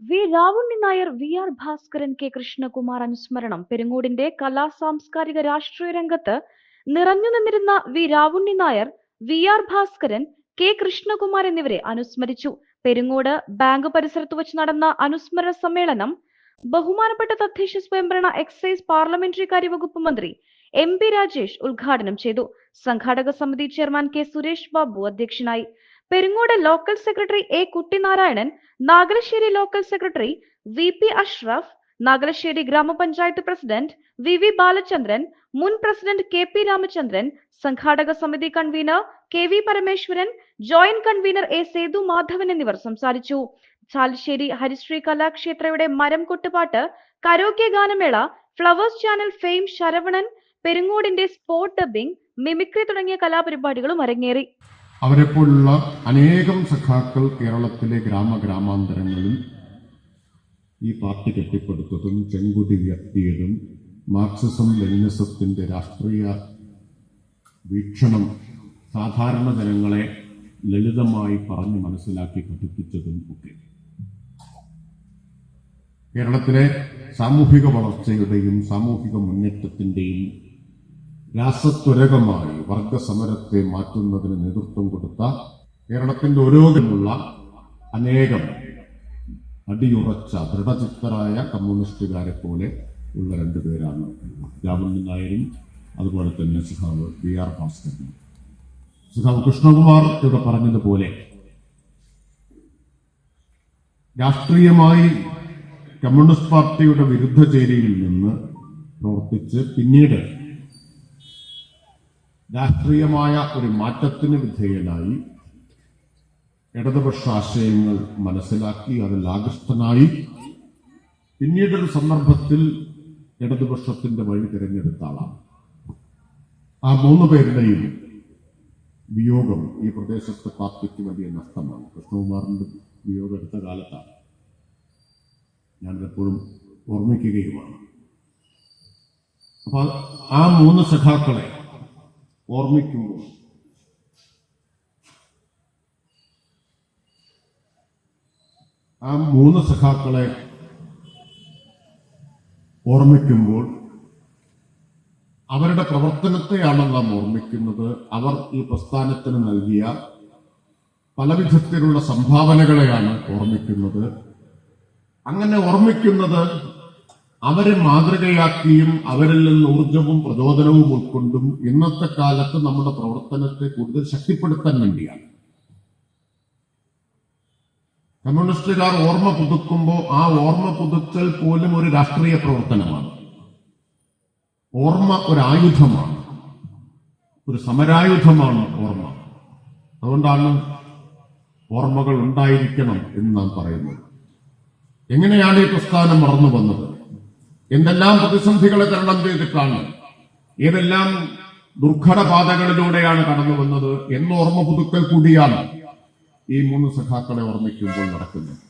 V. Ravunni Nair V. R. Bhaskaran K. Krishnakumar അനുസ്മരണം. പെരുങ്ങോടിന്റെ കലാ സാംസ്കാരിക രാഷ്ട്രീയ രംഗത്ത് നിറഞ്ഞു നിന്നിരുന്ന V. Ravunni Nair V. R. Bhaskaran K. Krishnakumar എന്നിവരെ അനുസ്മരിച്ചു. പെരുങ്ങോട് ബാങ്ക് പരിസരത്ത് വെച്ച് നടന്ന അനുസ്മരണ സമ്മേളനം ബഹുമാനപ്പെട്ട തദ്ദേശ സ്വയംഭരണ എക്സൈസ് പാർലമെന്ററി കാര്യവകുപ്പ് മന്ത്രി എം. പി. രാജേഷ് ഉദ്ഘാടനം ചെയ്തു. സംഘാടക സമിതി ചെയർമാൻ കെ. സുരേഷ് ബാബു അധ്യക്ഷനായി. Perungode local secretary A Kuttinarayanan Nagalassery local secretary V P Ashraf Nagalassery ഗ്രാമപഞ്ചായത്ത് പ്രസിഡന്റ് വി വി ബാലചന്ദ്രൻ മുൻ പ്രസിഡന്റ് കെ പി രാമചന്ദ്രൻ സംഘാടക സമിതി convener K V Parameswaran joint convener A Sethu Madhavan എന്നിവർ സംസാരിച്ചു. ചാലശ്ശേരി ഹരിശ്രീ കലാക്ഷേത്രയുടെ മരം കൊട്ടുപാട്ട് കരോക്കെ ഗാനമേള ഫ്ലവേഴ്സ് ചാനൽ ഫെയിം ശരവണൻ പെരുങ്ങോടിന്റെ സ്പോട്ട് ഡബിംഗ് മിമിക്രി തുടങ്ങിയ കലാപരിപാടികളും അരങ്ങേറി. അവരെപ്പോലുള്ള അനേകം സഖാക്കൾ കേരളത്തിലെ ഗ്രാമഗ്രാമാന്തരങ്ങളിൽ ഈ പാർട്ടി കെട്ടിപ്പടുത്തതും ചെങ്കുടി ഉയർത്തിയതും മാർക്സിസം ലെനിനിസത്തിന്റെ രാഷ്ട്രീയ വീക്ഷണം സാധാരണ ജനങ്ങളെ ലളിതമായി പറഞ്ഞ് മനസ്സിലാക്കി പഠിപ്പിച്ചതും ഒക്കെ. കേരളത്തിലെ സാമൂഹിക വളർച്ചയുടെയും സാമൂഹിക മുന്നേറ്റത്തിന്റെയും രാസത്വരകമായി വർഗസമരത്തെ മാറ്റുന്നതിന് നേതൃത്വം കൊടുത്ത കേരളത്തിന്റെ ഓരോരുമുള്ള അനേകം അടിയുറച്ച ദൃഢചിത്തരായ കമ്മ്യൂണിസ്റ്റുകാരെ പോലെ ഉള്ള രണ്ടുപേരാണ് രാമൻ നായരും അതുപോലെ തന്നെ സുഖാവ് ബി ആർ ഭാസ്കരനും. സുഖാവ് കൃഷ്ണകുമാർ ഇവിടെ പറഞ്ഞതുപോലെ രാഷ്ട്രീയമായി കമ്മ്യൂണിസ്റ്റ് പാർട്ടിയുടെ വിരുദ്ധ ചേരിയിൽ നിന്ന് പ്രവർത്തിച്ച് പിന്നീട് രാഷ്ട്രീയമായ ഒരു മാറ്റത്തിന് വിധേയനായി ഇടതുപക്ഷ ആശയങ്ങൾ മനസ്സിലാക്കി അതിൽ ആകൃഷ്ടനായി. പിന്നീടൊരു സന്ദർഭത്തിൽ ഇടതുപക്ഷത്തിന്റെ വഴി തിരഞ്ഞെടുത്ത ആളാണ്. ആ മൂന്ന് പേരുടെയും വിയോഗം ഈ പ്രദേശത്തെ പാർട്ടിക്ക് വലിയ നഷ്ടമാണ്. കൃഷ്ണകുമാറിന്റെ വിയോഗം എടുത്ത കാലത്താണ്. ഞാനിതെപ്പോഴും ഓർമ്മിക്കുകയുമാണ്. അപ്പൊ ആ മൂന്ന് സഖാക്കളെ ഓർമ്മിക്കുമ്പോൾ. ആ മൂന്ന് സഖാക്കളെ ഓർമ്മിക്കുമ്പോൾ അവരുടെ പ്രവർത്തനത്തെയാണ് നാം ഓർമ്മിക്കുന്നത്. അവർ ഈ പ്രസ്ഥാനത്തിന് നൽകിയ പലവിധത്തിലുള്ള സംഭാവനകളെയാണ് ഓർമ്മിക്കുന്നത്. അങ്ങനെ ഓർമ്മിക്കുന്നത് അവരെ മാതൃകയാക്കിയും അവരിൽ നിന്ന് ഊർജവും പ്രചോദനവും ഉൾക്കൊണ്ടും ഇന്നത്തെ കാലത്ത് നമ്മുടെ പ്രവർത്തനത്തെ കൂടുതൽ ശക്തിപ്പെടുത്താൻ വേണ്ടിയാണ്. കമ്മ്യൂണിസ്റ്റുകാർ ഓർമ്മ പുതുക്കുമ്പോൾ ആ ഓർമ്മ പുതുക്കൽ പോലും ഒരു രാഷ്ട്രീയ പ്രവർത്തനമാണ്. ഓർമ്മ ഒരു ആയുധമാണ് ഒരു സമരായുധമാണ് ഓർമ്മ. അതുകൊണ്ടാണ് ഓർമ്മകൾ ഉണ്ടായിരിക്കണം എന്ന് നാം പറയുന്നത്. എങ്ങനെയാണ് ഈ പ്രസ്ഥാനം മറന്നു വന്നത്? എന്തെല്ലാം പ്രതിസന്ധികളെ തരണം ചെയ്തിട്ടാണ്. ഏതെല്ലാം ദുർഘടപാതകളിലൂടെയാണ് കടന്നു വന്നത് എന്നോർമ്മ പുതുക്കൽ കൂടിയാണ് ഈ മൂന്ന് സഖാക്കളെ ഓർമ്മിക്കുമ്പോൾ നടക്കുന്നത്.